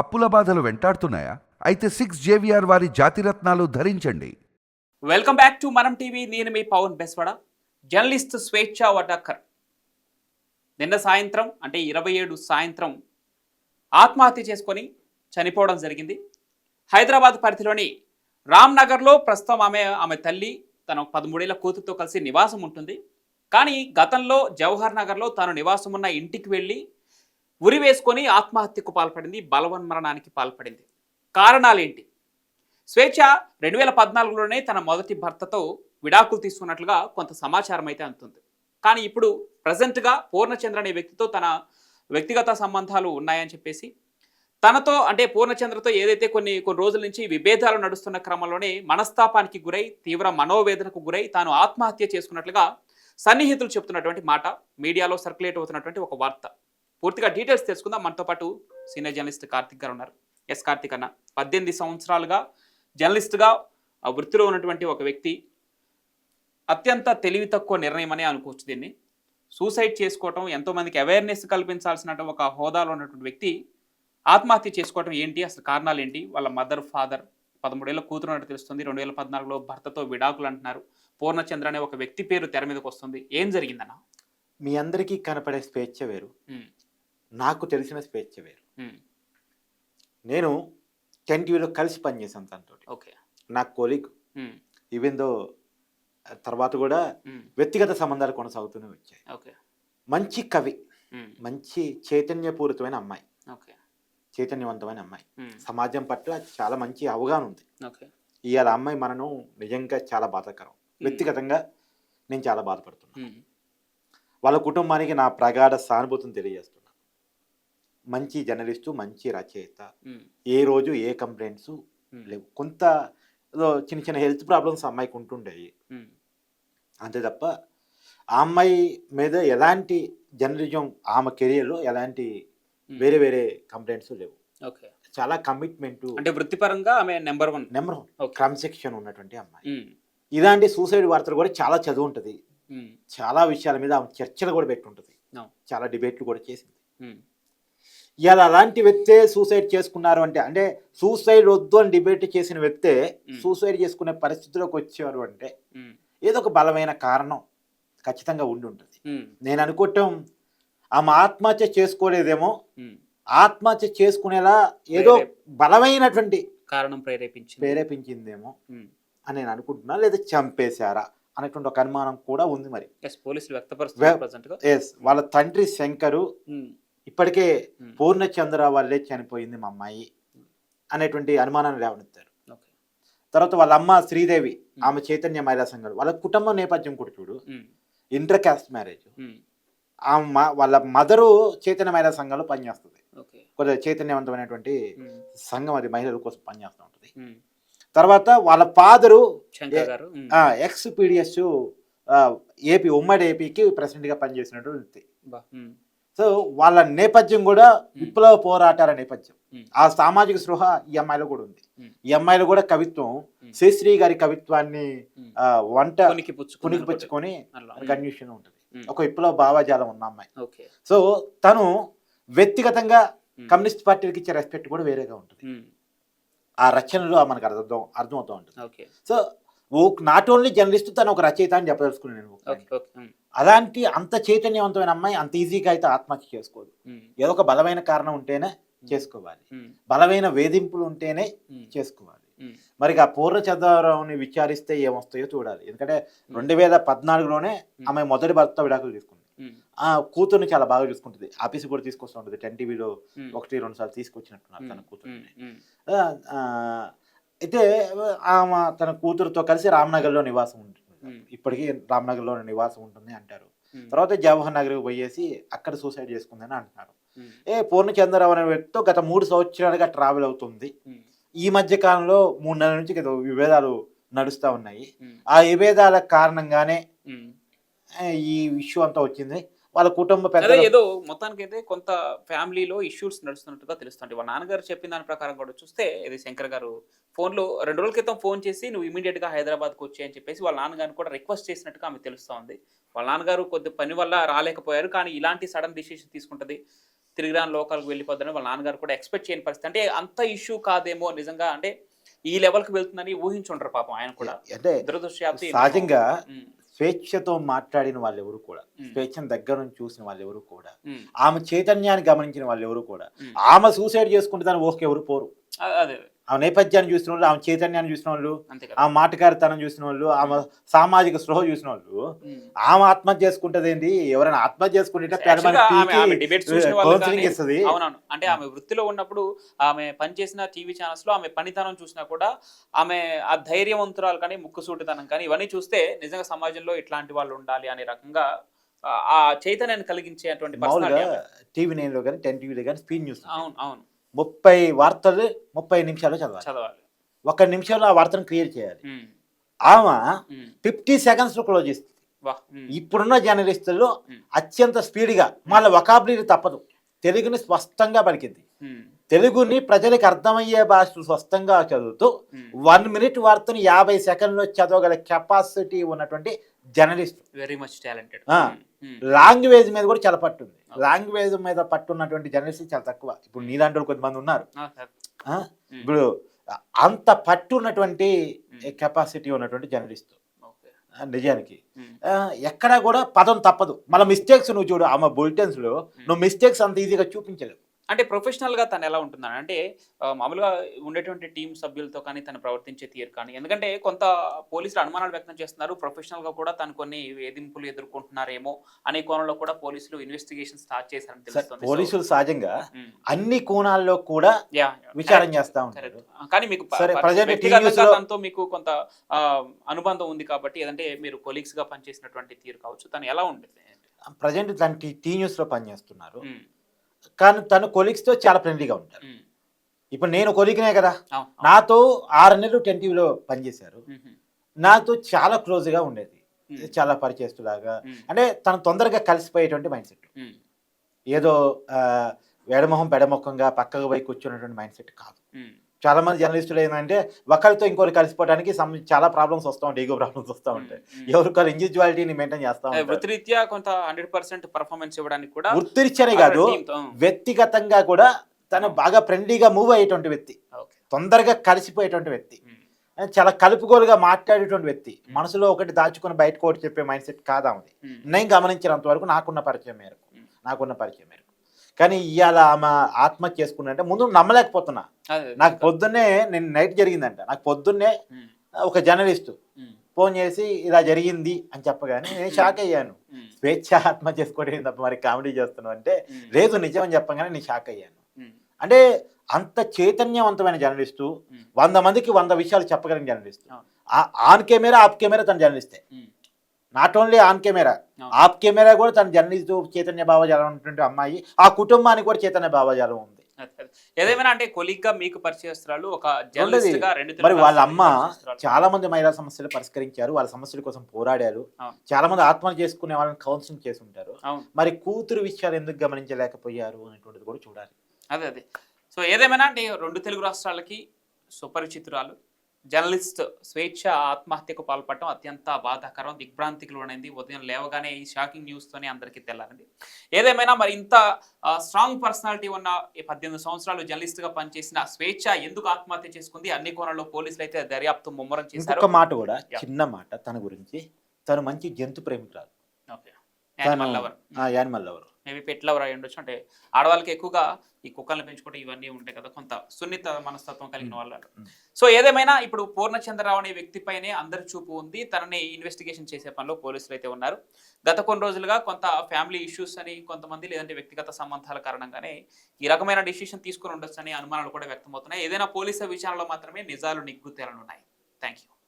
అప్పుల బాధలు వెంటాడుతున్నాయా? అయితే సిక్స్ జేవిఆర్ వారి జాతిరత్నాలు ధరించండి. Welcome back to Manam TV నేను మీ పవన్ బెస్వడ జర్నలిస్ట్ స్వేచ్ఛ వటాకర్. నిన్న సాయంత్రం అంటే ఇరవై ఏడు సాయంత్రం ఆత్మహత్య చేసుకొని చనిపోవడం జరిగింది. హైదరాబాద్ పరిధిలోని రామ్ నగర్లో ప్రస్తుతం ఆమె ఆమె తల్లి తన పదమూడేళ్ళ కూతురుతో కలిసి నివాసం ఉంటుంది. కానీ గతంలో జవహర్ నగర్లో తాను నివాసం ఉన్న ఇంటికి వెళ్ళి ఉరి వేసుకొని ఆత్మహత్యకు పాల్పడింది బలవన్మరణానికి పాల్పడింది. కారణాలేంటి? స్వేచ్ఛ రెండు వేల పద్నాలుగులోనే తన మొదటి భర్తతో విడాకులు తీసుకున్నట్లుగా కొంత సమాచారం అయితే అందుతుంది. కానీ ఇప్పుడు ప్రజెంట్గా పూర్ణచంద్ర అనే వ్యక్తితో తన వ్యక్తిగత సంబంధాలు ఉన్నాయని చెప్పేసి తనతో అంటే పూర్ణచంద్రతో ఏదైతే కొన్ని కొన్ని రోజుల నుంచి విభేదాలు నడుస్తున్న క్రమంలోనే మనస్తాపానికి గురై తీవ్ర మనోవేదనకు గురై తాను ఆత్మహత్య చేసుకున్నట్లుగా సన్నిహితులు చెప్తున్నటువంటి మాట మీడియాలో సర్క్యులేట్ అవుతున్నటువంటి ఒక వార్త. పూర్తిగా డీటెయిల్స్ తెలుసుకుందాం. మనతో పాటు సీనియర్ జర్నలిస్ట్ కార్తిక్ గారు ఉన్నారు. ఎస్ కార్తిక్ అన్న పద్దెనిమిది సంవత్సరాలుగా జర్నలిస్ట్గా ఆ వృత్తిలో ఉన్నటువంటి ఒక వ్యక్తి. అత్యంత తెలివి తక్కువ నిర్ణయం అనే అనుకోవచ్చు దీన్ని. సూసైడ్ చేసుకోవటం ఎంతోమందికి అవేర్నెస్ కల్పించాల్సిన ఒక హోదాలో ఉన్నటువంటి వ్యక్తి. ఆత్మహత్య చేసుకోవటం ఏంటి? అసలు కారణాలు ఏంటి? వాళ్ళ మదర్ ఫాదర్ పదమూడేళ్ళ కూతురు అన్నట్టు తెలుస్తుంది. రెండు వేల పద్నాలుగులో భర్తతో విడాకులు అంటున్నారు. పూర్ణచంద్ర అనే ఒక వ్యక్తి పేరు తెర మీదకి వస్తుంది. ఏం జరిగిందన్న? మీ అందరికీ కనపడే స్వేచ్ఛ వేరు. నాకు తెలిసిన స్వేచ్ఛ వేరు. నేను టెన్ టీవీలో కలిసి పనిచేశాను తనతో ఓకే. నా కొలీగ్. ఉమ్, ఈవెన్ దో తర్వాత కూడా వ్యక్తిగత సంబంధాలు కొనసాగుతూనే వచ్చాయి. ఓకే. మంచి కవి. మంచి చైతన్యపూరితమైన అమ్మాయి. ఓకే. చైతన్యవంతమైన అమ్మాయి. సమాజం పట్ల చాలా మంచి అవగాహన ఉంది. ఇవాళ అమ్మాయి మనను నిజంగా చాలా బాధాకరం. వ్యక్తిగతంగా నేను చాలా బాధపడుతున్నాను. వాళ్ళ కుటుంబానికి నా ప్రగాఢ సానుభూతిని తెలియజేస్తున్నాను మంచి జర్నలిస్టు మంచి రచయిత. ఏ రోజు ఏ కంప్లైంట్స్ లేవు. కొంత చిన్న చిన్న హెల్త్ ప్రాబ్లమ్స్ అమ్మాయికి ఉంటుండేవి అంతే తప్ప ఆ అమ్మాయి మీద ఎలాంటి జర్నలిజం ఆమె కెరియర్లో ఎలాంటి వేరే వేరే కంప్లైంట్స్ లేవు. ఓకే. చాలా కమిట్మెంట్ అంటే వృత్తిపరంగా ఆమె నెంబర్ వన్. Number okay. క్రమశిక్షణ ఉన్నటువంటి అమ్మాయి. ఇలాంటి సూసైడ్ వార్తలు కూడా చాలా చదువు ఉంటుంది. చాలా విషయాల మీద ఆమె చర్చలు కూడా పెట్టుంటుంది. చాలా డిబేట్లు కూడా చేసింది. ఇవాళ అలాంటి వ్యక్తే సూసైడ్ చేసుకున్నారు అంటే అంటే సూసైడ్ వద్దు అని డిబేట్ చేసిన వ్యక్తే. సూసైడ్ చేసుకునే పరిస్థితిలోకి వచ్చారు అంటే ఏదో ఒక బలమైన కారణం ఖచ్చితంగా ఉండి ఉంటుంది. నేను అనుకోవటం ఆమె ఆత్మహత్య చేసుకోలేదేమో. ఆత్మహత్య చేసుకునేలా ఏదో బలమైనటువంటి కారణం ప్రేరేపించింది. ప్రేరేపించిందేమో. అని నేను అనుకుంటున్నా లేదా చంపేశారా అనేటువంటి ఒక అనుమానం కూడా ఉంది మరి. పోలీసులు వ్యక్తపరుస్తున్నారు వే- ప్రజెంట్గా. ఎస్ వాళ్ళ తండ్రి శంకరు ఇప్పటికే పూర్ణచంద్ర వల్లే చనిపోయింది మా అమ్మాయి అనేటువంటి అనుమానాన్ని లేవనెత్తారు. తర్వాత వాళ్ళ అమ్మ శ్రీదేవి ఆమె చైతన్య మహిళా సంఘాలు వాళ్ళ కుటుంబ నేపథ్యం కూడా చూడు. Inter caste marriage. ఆమె వాళ్ళ మదరు చైతన్య మహిళా సంఘంలో పనిచేస్తుంది. కొద్దిగా చైతన్యవంతమైనటువంటి సంఘం అది మహిళల కోసం పనిచేస్తూ ఉంటుంది. తర్వాత వాళ్ళ ఫాదరు ఎక్స్ పీడిఎస్ ఏపీ ఉమ్మడి ఏపీకి ప్రెసిడెంట్గా పనిచేసినటువంటి వ్యక్తి. బా, ఉమ్, సో వాళ్ళ నేపథ్యం కూడా విప్లవ పోరాటాల నేపథ్యం. ఆ సామాజిక స్పృహ ఈ అమ్మాయిలో కూడా ఉంది. ఈ అమ్మాయిలో కూడా కవిత్వం. శ్రీశ్రీ గారి కవిత్వాన్ని వంట పుణికిపుచ్చుకొని అట్లా. కన్యూషన్ ఉంటుంది. ఒక విప్లవ భావజాలం ఉన్న అమ్మాయి. సో తను వ్యక్తిగతంగా కమ్యూనిస్ట్ పార్టీకి ఇచ్చే రెస్పెక్ట్ కూడా వేరేగా ఉంటుంది. ఆ రచనలో మనకు అర్థం అర్థమవుతూ ఉంటుంది. So oh not only journalist తను ఒక రచయిత అని చెప్పదలుచుకున్నాను నేను. అలాంటి అంత చైతన్యవంతమైన అమ్మాయి అంత ఈజీగా అయితే ఆత్మహత్య చేసుకోదు. ఏదో ఒక బలమైన కారణం ఉంటేనే చేసుకోవాలి. బలమైన వేధింపులు ఉంటేనే చేసుకోవాలి. మరి ఆ పూర్ణచంద్రరావుని విచారిస్తే ఏమొస్తాయో చూడాలి. ఎందుకంటే రెండు వేల పద్నాలుగులోనే ఆమె మొదటి భర్త విడాకులు తీసుకుంది. ఆ కూతుర్ని చాలా బాగా చూసుకుంటుంది. ఆఫీస్ కూడా తీసుకొస్తూ ఉంటుంది. టెన్ టీవీలో ఒకటి రెండు సార్లు తీసుకొచ్చినట్టున్నారు తన కూతుర్ని. అయితే ఆమె తన కూతురుతో కలిసి రామ్నగర్లో నివాసం ఉంటుంది ఇప్పటికీ రామ్నగర్లో నివాసం ఉంటుంది అంటారు. తర్వాత జవహర్ నగర్కి పోయేసి అక్కడ సూసైడ్ చేసుకుందని అంటున్నారు. ఏ పూర్ణచంద్రరావు అనే వ్యక్తితో గత మూడు సంవత్సరాలుగా ట్రావెల్ అవుతుంది. ఈ మధ్య కాలంలో మూడు నెలల నుంచి విభేదాలు నడుస్తూ ఉన్నాయి. ఆ విభేదాల కారణంగానే ఈ ఇష్యూ అంతా వచ్చింది. వాళ్ళ కుటుంబ పెద్ద ఏదో మొత్తానికి అయితే కొంత ఫ్యామిలీలో ఇష్యూస్ నడుస్తున్నట్టుగా తెలుస్తుంది. వాళ్ళ నాన్నగారు చెప్పిన దాని ప్రకారం కూడా చూస్తే ఇది శంకర్ గారు ఫోన్లో రెండు రోజుల క్రితం ఫోన్ చేసి నువ్వు ఇమీడియట్గా హైదరాబాద్కి వచ్చి అని చెప్పేసి వాళ్ళ నాన్నగారిని కూడా రిక్వెస్ట్ చేసినట్టుగా ఆమె తెలుస్తా ఉంది వాళ్ళ నాన్నగారు కొద్ది పని వల్ల రాలేకపోయారు. కానీ ఇలాంటి సడన్ డిసిషన్ తీసుకుంటది. తిరిగి రాని లోకాలకు వెళ్ళిపోద్దని వాళ్ళ నాన్నగారు కూడా ఎక్స్పెక్ట్ చేయని పరిస్థితి. అంటే అంత ఇష్యూ కాదేమో నిజంగా అంటే ఈ లెవెల్కి వెళ్తుందని ఊహించుంటారు పాపం ఆయన కూడా. అంటే సహజంగా స్వేచ్ఛతో మాట్లాడిన వాళ్ళు ఎవరు కూడా స్వేచ్ఛను దగ్గర నుంచి చూసిన వాళ్ళు ఎవరు కూడా ఆమె చైతన్యాన్ని గమనించిన వాళ్ళు ఎవరు కూడా. ఆమె సూసైడ్ చేసుకుంటే దాని ఓకే ఎవరు పోరు. అదే. ఆమె నేపథ్యాన్ని చూసిన వాళ్ళు ఆమె చైతన్యాన్ని చూసిన వాళ్ళు ఆమె మాటకారితనం చూసిన వాళ్ళు ఆమె సామాజిక స్పృహ చూసిన వాళ్ళు. ఆమె ఆత్మహత్య చేసుకుంటది ఏంటి ఎవరైనా ఆత్మహత్య చేసుకుంటే కౌన్సిలింగ్ కానీ- ఇస్తుంది. అంటే ఆమె వృత్తిలో ఉన్నప్పుడు ఆమె పనిచేసిన టీవీ ఛానల్స్లో ఆమె పనితనం చూసినా కూడా ఆమె ఆ ధైర్యవంతురాలు కానీ ముక్కుసూటితనం కానీ ఇవన్నీ చూస్తే నిజంగా సమాజంలో ఇట్లాంటి వాళ్ళు ఉండాలి అనే రకంగా ఆ- ఆ చైతన్యాన్ని కలిగించేటువంటి. టీవీ నైన్లో కానీ టెన్ టీవీలో కానీ స్పీడ్ న్యూస్ అవును అవును. ముప్పై వార్తలు ముప్పై నిమిషాలు చదవాలి. చదవాలి. ఒక నిమిషంలో ఆ వార్తను క్రియేట్ చేయాలి. ఆమె ఫిఫ్టీ సెకండ్స్లో క్లోజ్ చేస్తుంది. ఇప్పుడున్న జర్నలిస్టుల్లో ఉమ్. అత్యంత స్పీడ్గా మళ్ళీ వకాబులరీ తప్పదు. తెలుగుని స్పష్టంగా పలికింది. తెలుగుని ప్రజలకు అర్థమయ్యే భాష స్పష్టంగా చదువుతూ. వన్ మినిట్ వార్తను యాభై సెకండ్లో చదవగల కెపాసిటీ ఉన్నటువంటి journalist. Very much talented. Language మీద కూడా చాలా పట్టు ఉంది. లాంగ్వేజ్ మీద పట్టు ఉన్నటువంటి జర్నలిస్ట్ చాలా తక్కువ. ఇప్పుడు నీలాంటి కొంతమంది ఉన్నారు. ఆ? ఇప్పుడు అంత పట్టు ఉన్నటువంటి కెపాసిటీ ఉన్నటువంటి జర్నలిస్ట్. నిజానికి. ఎక్కడా కూడా పదం తప్పదు. మళ్ళీ మిస్టేక్స్ నువ్వు చూడు ఆమె బులెటిన్స్లో నువ్వు మిస్టేక్స్ అంత ఈజీగా చూపించలేవు. అంటే ప్రొఫెషనల్గా తను ఎలా ఉంటుందని? అంటే మామూలుగా ఉండేటువంటి టీం సభ్యులతో కానీ తను ప్రవర్తించే తీరు కానీ ఎందుకంటే కొంత పోలీసులు అనుమానాలు వ్యక్తం చేస్తున్నారు. ప్రొఫెషనల్గా కూడా తను కొన్ని వేధింపులు ఎదుర్కొంటున్నారేమో అనే కోణంలో కూడా పోలీసులు ఇన్వెస్టిగేషన్ స్టార్ట్ చేశారని తెలుస్తుంది. పోలీసులు సహజంగా అన్ని కోణాల్లో కూడా. విచారం చేస్తా. ఉంటారు. కానీ మీకు తనతో మీకు కొంత అనుబంధం ఉంది కాబట్టి ఏదంటే మీరు కొలీగ్స్గా పనిచేసినటువంటి తీరు కావచ్చు. తను ఎలా ఉండేది ప్రజెంట్ తన టీ టీ న్యూస్లో పనిచేస్తున్నారు కానీ తను కొలీగ్స్తో చాలా ఫ్రెండ్లీగా ఉంటారు. ఇప్పుడు నేను కొలీగ్నే కదా. నాతో ఆరు నెలలు టెన్ టీవీలో పనిచేశారు. నాతో చాలా క్లోజ్గా ఉండేది చాలా పరిచేస్తులాగా అంటే తను తొందరగా కలిసిపోయేటువంటి మైండ్ సెట్. ఏదో ఆ, ఎడమొహం పెడమొఖంగా పక్కకు పోయి కూర్చున్నటువంటి మైండ్ సెట్ కాదు. చాలా మంది జర్నలిస్టులు ఏంటంటే ఒకరితో ఇంకోరు కలిసిపోవడానికి సమ్ చాలా ప్రాబ్లమ్స్ వస్తూ ఉంటాయి ఈగో ప్రాబ్లమ్స్ వస్తూ ఉంటాయి. ఎవరికొకరు ఇండివిజువాలిటీని మెయింటైన్ చేస్తూ వృత్తిరీత్యా కొంత హండ్రెడ్ పర్సెంట్ పర్ఫార్మెన్స్ ఇవ్వడానికి కూడా వృత్తిరీత్యానే కాదు వ్యక్తిగతంగా కూడా తను బాగా ఫ్రెండ్లీగా మూవ్ అయ్యేటువంటి వ్యక్తి. తొందరగా కలిసిపోయేటువంటి వ్యక్తి. చాలా కలుపుగోలుగా మాట్లాడేటువంటి వ్యక్తి. మనసులో ఒకటి దాచుకొని బయటకు ఒకటి చెప్పే మైండ్ సెట్ కాదా ఉంది నేను గమనించినంత వరకు నాకున్న పరిచయం మేరకు. నాకున్న పరిచయం మేరకు. కానీ ఇవాళ ఆమె ఆత్మహత్య చేసుకున్నంటే ముందు నమ్మలేకపోతున్నా. నాకు పొద్దున్నే నేను నైట్ జరిగిందంట. నాకు పొద్దున్నే ఒక జర్నలిస్టు ఫోన్ చేసి ఇలా జరిగింది అని చెప్పగానే నేను షాక్ అయ్యాను. స్వేచ్ఛ ఆత్మ చేసుకోవడం తప్ప మరి కామెడీ చేస్తున్నావు అంటే లేదు నిజం అని చెప్పగానే నేను షాక్ అయ్యాను. అంటే అంత చైతన్యవంతమైన జర్నలిస్టు వంద మందికి వంద విషయాలు చెప్పగలిగిన journalist. On camera off camera తన జర్నలిస్టే. Not only on camera. Off camera కూడా తన జర్నలిస్ట్ చైతన్య భావజాలం ఉన్నటువంటి అమ్మాయి. ఆ కుటుంబానికి కూడా చైతన్య భావజాలం ఉంది. ఏదేమైనా అంటే కొలీగ్గా మీకు పరిచయస్తురాలు ఒక మరి వాళ్ళ అమ్మ. చాలా మంది మహిళా సమస్యలు పరిష్కరించారు. వాళ్ళ సమస్యల కోసం పోరాడారు. చాలా మంది ఆత్మహత్య చేసుకునే వాళ్ళని కౌన్సిలింగ్ చేసి ఉంటారు మరి కూతురు విషయాలు ఎందుకు గమనించలేకపోయారు అనేటువంటిది కూడా చూడాలి. అదే అదే. సో ఏదేమైనా అంటే రెండు తెలుగు రాష్ట్రాలకి సుపరిచితురాలు జర్నలిస్ట్ స్వేచ్ఛ ఆత్మహత్యకు పాల్పడటం అత్యంత బాధాకరం దిగ్భ్రాంతికి లోనైంది ఉదయం లేవగానే ఈ షాకింగ్ న్యూస్తోనే అందరికీ తెల్లారింది. ఏదేమైనా మరి ఇంత స్ట్రాంగ్ పర్సనాలిటీ ఉన్న ఈ పద్దెనిమిది సంవత్సరాలు జర్నలిస్ట్గా పనిచేసిన స్వేచ్ఛ ఎందుకు ఆత్మహత్య చేసుకుంది? అన్ని కోణాల్లో పోలీసులు అయితే దర్యాప్తు ముమ్మరం చేశారు. ఇంకొక మాట కూడా. చిన్న మాట తన గురించి. తను మంచి జంతు ప్రేమికురాలు. ఓకే తను animal lover animal lover maybe pet lover అయి ఉండొచ్చు. అంటే ఆడవాళ్ళకి ఎక్కువగా ఈ కుక్కల్ని పెంచుకుంటే ఇవన్నీ ఉంటాయి కదా కొంత సున్నిత మనస్తత్వం కలిగిన వాళ్ళు. సో ఏదేమైనా ఇప్పుడు పూర్ణచంద్రరావు అనే వ్యక్తిపైనే అందరి చూపు ఉంది. తనని ఇన్వెస్టిగేషన్ చేసే పనిలో పోలీసులు అయితే ఉన్నారు. గత కొన్ని రోజులుగా కొంత ఫ్యామిలీ ఇష్యూస్ అని కొంతమంది లేదంటే వ్యక్తిగత సంబంధాల కారణంగానే ఈ రకమైన డిసిషన్ తీసుకుని ఉండొచ్చు అని అనుమానాలు కూడా వ్యక్తమవుతున్నాయి. ఏదైనా పోలీసుల విచారణలో మాత్రమే నిజాలు నిగ్గు తేలనున్నాయి థ్యాంక్ యూ